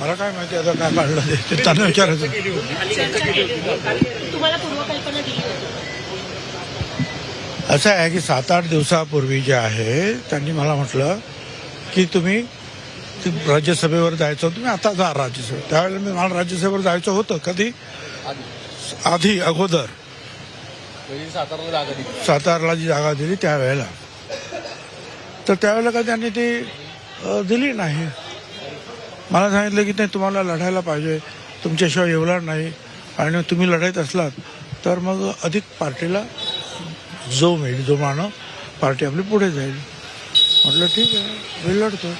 मला काय माहिती आता काय काढलं ते. त्यांना विचारायचं. तुम्हाला पूर्वकल्पना दिली होती. असं आहे की सात आठ दिवसापूर्वी जे आहे त्यांनी मला म्हटलं की तुम्ही ते राज्यसभेवर जायचं तुम्ही आता जा राज्यसभेत त्यावेळेला मी मला राज्यसभेवर जायचं होतं कधी? आधी. अगोदर. सातारा जागा दिली. सातारला जी जागा दिली त्यावेळेला. तर त्यावेळेला का त्यांनी ती दिली नाही. मला सांगितलं की नाही तुम्हाला लढायला पाहिजे. तुमच्याशिवाय येवणार नाही. आणि तुम्ही लढायत असलात तर मग अधिक पार्टीला जो मिळेल जो मानव पार्टी आपली पुढे जाईल. म्हटलं ठीक आहे मी लढतो.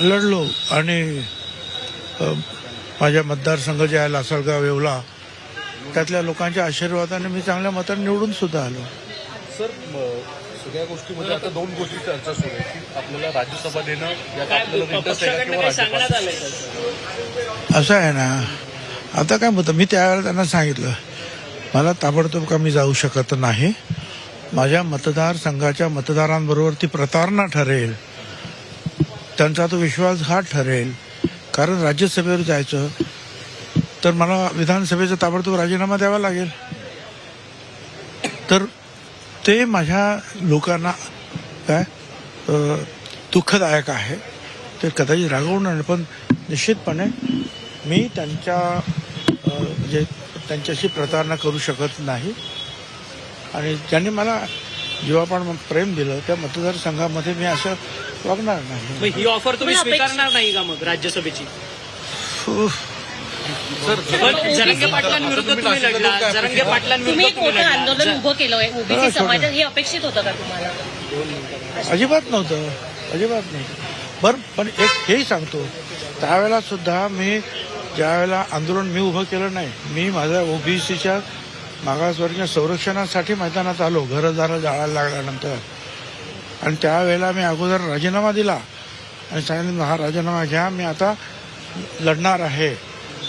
लढलो आणि माझ्या मतदारसंघ जे आहे लासलगाव येवला त्यातल्या लोकांच्या आशीर्वादाने मी चांगल्या मताने निवडून सुद्धा आलो. सर सगळ्या गोष्टीमध्ये आता दोन गोष्टी चर्चा सुरू आहे की आपल्याला राज्यसभा देणं यात आपल्याला इंटरेस्ट आहे का किंवा राज्यपाल? असं आहे ना. आता काय होतं मी त्यावेळेला त्यांना सांगितलं मला ताबडतोब का मी जाऊ शकत नाही? माझ्या मतदारसंघाच्या मतदारांबरोबर ती प्रतारणा ठरेल. त्यांचा तो विश्वासघात ठरेल. कारण राज्यसभेवर जायचं तर मला विधानसभेचा ताबडतोब राजीनामा द्यावा लागेल. तर ते माझ्या लोकांना काय दुःखदायक आहे. ते कदाचित रागवणार पण निश्चितपणे मी त्यांच्या म्हणजे त्यांच्याशी प्रतारणा करू शकत नाही. आणि ज्यांनी मला जेव्हा पण प्रेम दिलं त्या मतदारसंघामध्ये मी असं वागणार नाही. ही ऑफर तुम्ही स्वीकारणार नाही का मग राज्यसभेची. पण जरंगे पाटलांविरुद्ध तुम्ही लढला जरंगे तुम्ही पाटलांविरुद्ध एक तुम्ही मोठं लढला आंदोलन उभं केलंय हा, ओबीसी. समाजात हे अपेक्षित होतं का तुम्हाला अजिबात नव्हतं अजिबात नव्हतं बरं पण एक हेही सांगतो त्यावेळेला सुद्धा मी ज्यावेळेला आंदोलन मी उभं केलं नाही मी माझ्या ओबीसीच्या मागासवर्गीय संरक्षणासाठी मैदानात आलो घरं दारं जाळायला लागल्यानंतर आणि त्यावेळेला मी अगोदर राजीनामा दिला आणि सांगितलं हा राजीनामा घ्या मी आता लढणार आहे?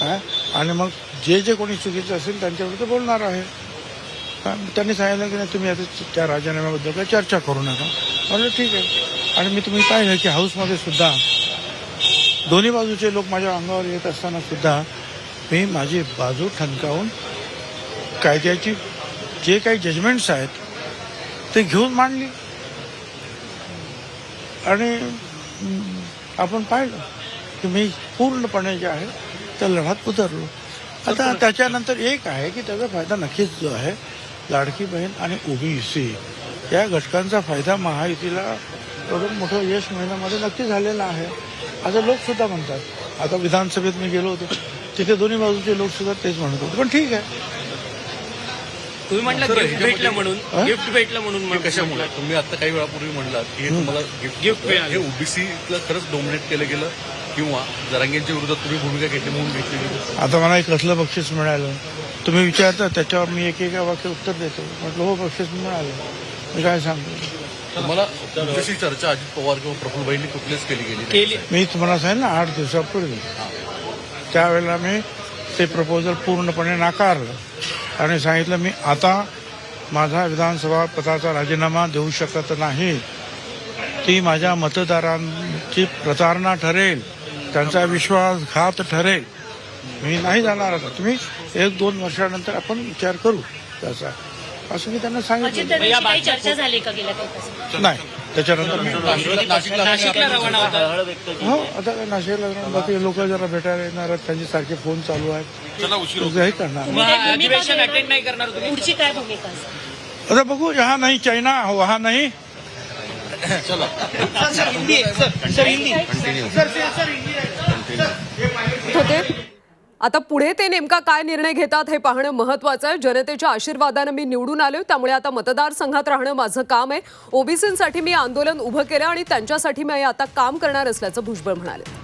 आणि मग जे जे कोणी चुकीचं असेल त्यांच्याविरुद्ध बोलणार आहे. त्यांनी सांगितलं की नाही तुम्ही आता त्या राजीनाम्याबद्दल काही चर्चा करू नका. म्हणलं ठीक आहे. आणि मी तुम्ही पाहिलं की हाऊसमध्ये सुद्धा दोन्ही बाजूचे लोक माझ्या अंगावर येत असताना सुद्धा मी माझी बाजू ठणकावून कायद्याची जे काही जजमेंट्स आहेत ते घेऊन मांडली. आणि आपण पाहिलं की मी पूर्णपणे जे आहे त्या लढ्यात उतरलो आता त्याच्यानंतर एक आहे की त्याचा फायदा नक्कीच जो आहे लाडकी बहीण आणि ओबीसी या घटकांचा फायदा महायुतीला एवढं मोठं यश मिळण्यामध्ये नक्की झालेला आहे. असं लोक सुद्धा म्हणतात आता विधानसभेत मी गेलो होतो तिथे दोन्ही बाजूचे लोक सुद्धा तेच म्हणत होते पण ठीक आहे. तुम्ही म्हटलं गिफ्ट भेटलं म्हणून? गिफ्ट भेटलं म्हणून हे कशामुळे. तुम्ही आता काही वेळापूर्वी म्हणलात की हे तुम्हाला गिफ्ट. हे ओबीसीला खरंच डोमिनेट केलं गेलं. किंवा जरांगेंच्या विरोधात तुम्ही भूमिका घेतली म्हणून घेतली आता मला एक कसलं बक्षीस मिळालं? तुम्ही विचारता त्याच्यावर मी एक एका वाक्य उत्तर देतो. म्हटलं हो बक्षीस मिळालं. मी काय सांगतो? तुम्हाला तुमच्याशी चर्चा अजित पवार किंवा प्रफुल्लबाईंनी कुठलीच केली गेली मी तुम्हाला सांगितलं ना आठ दिवसापूर्वी. त्यावेळेला मी ते प्रपोजल पूर्णपणे नाकारलं. आणि सांगितलं मी आता माझा विधानसभा पदाचा राजीनामा देऊ शकत नाही. ती माझ्या मतदारांची प्रतारणा ठरेल. त्यांचा विश्वासघात ठरेल. मी नाही जाणार आता. तुम्ही एक दोन वर्षानंतर आपण विचार करू त्याचा. असं मी त्यांना सांगितलं. चर्चा झाली का गेल्या नाही. त्याच्यानंतर मी नाशिकला- नाशिकला नाशिकला रवाना होता. हो आता नाशिकला बाकी लोक जरा भेटायला येणार आहेत. त्यांचे सारखे फोन चालू आहेत. लोक हे करणार. तुम्ही काही भूमिका अधिवेशन घेणार? अटेंड नाही करणार तुम्ही पुढची काय भूमिका आता बघू यहाँ नाही चायना वहाँ नाही. होते आता पुढे ते नेमका काय निर्णय घेतात हे पाहणं महत्वाचं आहे. जनतेच्या आशीर्वादानं मी निवडून आलोय. त्यामुळे आता मतदारसंघात राहणं माझं काम आहे. ओबीसीसाठी मी आंदोलन उभं केलं आणि त्यांच्यासाठी मी आता काम करणार असल्याचं भुजबळ म्हणाले.